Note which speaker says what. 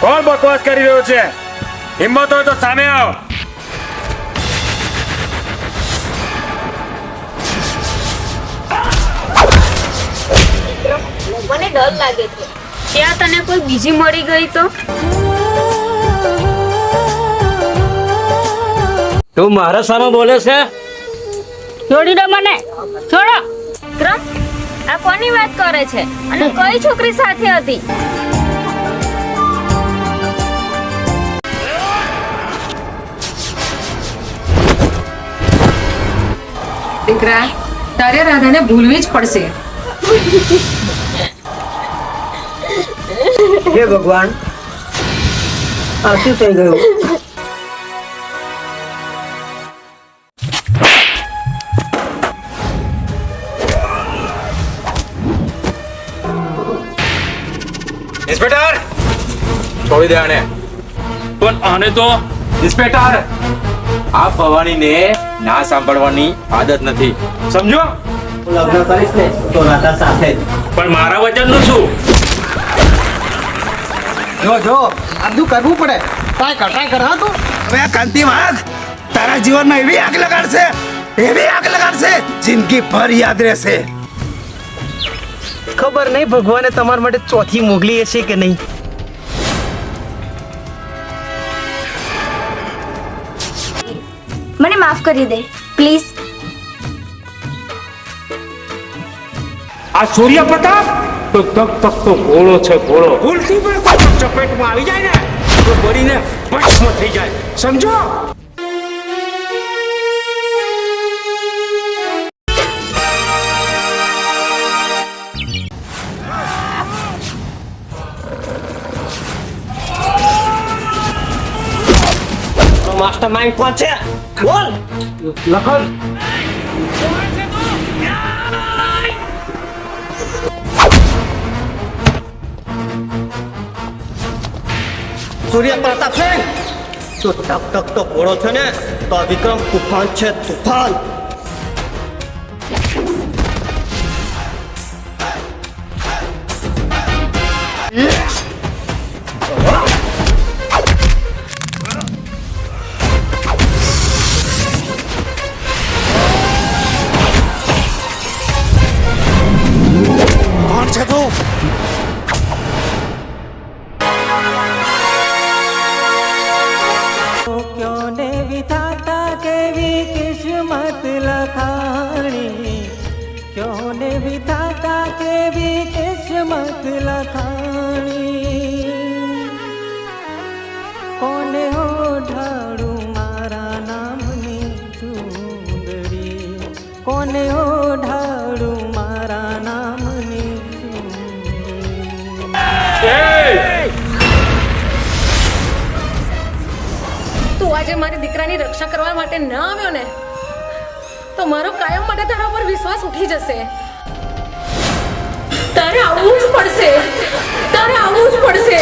Speaker 1: કોણ બકવાસ કરી રહ્યો છે? હિંમત હોય તો સામે આવો.
Speaker 2: મને ડર લાગે છે. ત્યાં તને કોઈ બીજી મળી ગઈ તો?
Speaker 3: તું મારા સામે બોલે છે?
Speaker 2: છોડી દો મને. છોડો. વિક્રમ આ કોની વાત કરે છે? અને કઈ છોકરી સાથે હતી?
Speaker 4: દીકરા તારે રાધાને ભૂલવી જ પડશે.
Speaker 5: હે ભગવાન આ શું થઈ ગયું.
Speaker 1: ઇન્સ્પેક્ટર! છોડી દે આને.
Speaker 3: પણ આને તો
Speaker 1: ઇન્સ્પેક્ટર! આ ભવાનીને ના સાંભળવાની આદત નથી. સમજો?
Speaker 5: લગ્ન કરીશ ને તો રાધા સાથે
Speaker 3: પણ મારા વચનનું શું?
Speaker 6: જો જો આ બધું કરવું પડે. ટ્રાય કટાય કર તું? હવે આ કાંતિ વાઘ તારા જીવનમાં એવી આગ લગાડશે એવી આગ લગાડશે જિંદગી ભર યાદ રહેશે. ખબર નહીં ભગવાને તમારા માટે ચોથી મોકલી હશે કે નહીં?
Speaker 7: મને માફ કરી દે પ્લીઝ.
Speaker 3: આ સૂર્ય પ્રતાપ? તો તક તક તો ગોળો છે ઘોડો
Speaker 1: ભૂલથી પણ કોઈ ચપેટમાં આવી જાય ને તો બળીને ભસ્મ થઈ જાય. સમજો?
Speaker 5: માસ્ટર માઇન્ડ કોણ છે બોલ લખન સૂર્ય પ્રતાપ સિંહ તું ટક ટક તો ઘોડો છે ને તો આ વિક્રમ તુફાન છે તુફાન
Speaker 6: કોણ
Speaker 8: લખાણી ક્યોને વિધાતા કેવી કિસ્મત લખાણી? કોને ઓઢાડું મારા નામની ચૂંદડી? કોને ઓઢાડું મારા નામની
Speaker 4: તું આજે મારી દીકરાની રક્ષા કરવા માટે ન આવ્યો ને? તો મારો કાયમ માટે તારા પર વિશ્વાસ ઉઠી જશે. તારે આવવું જ પડશે. તારે આવવું જ પડશે.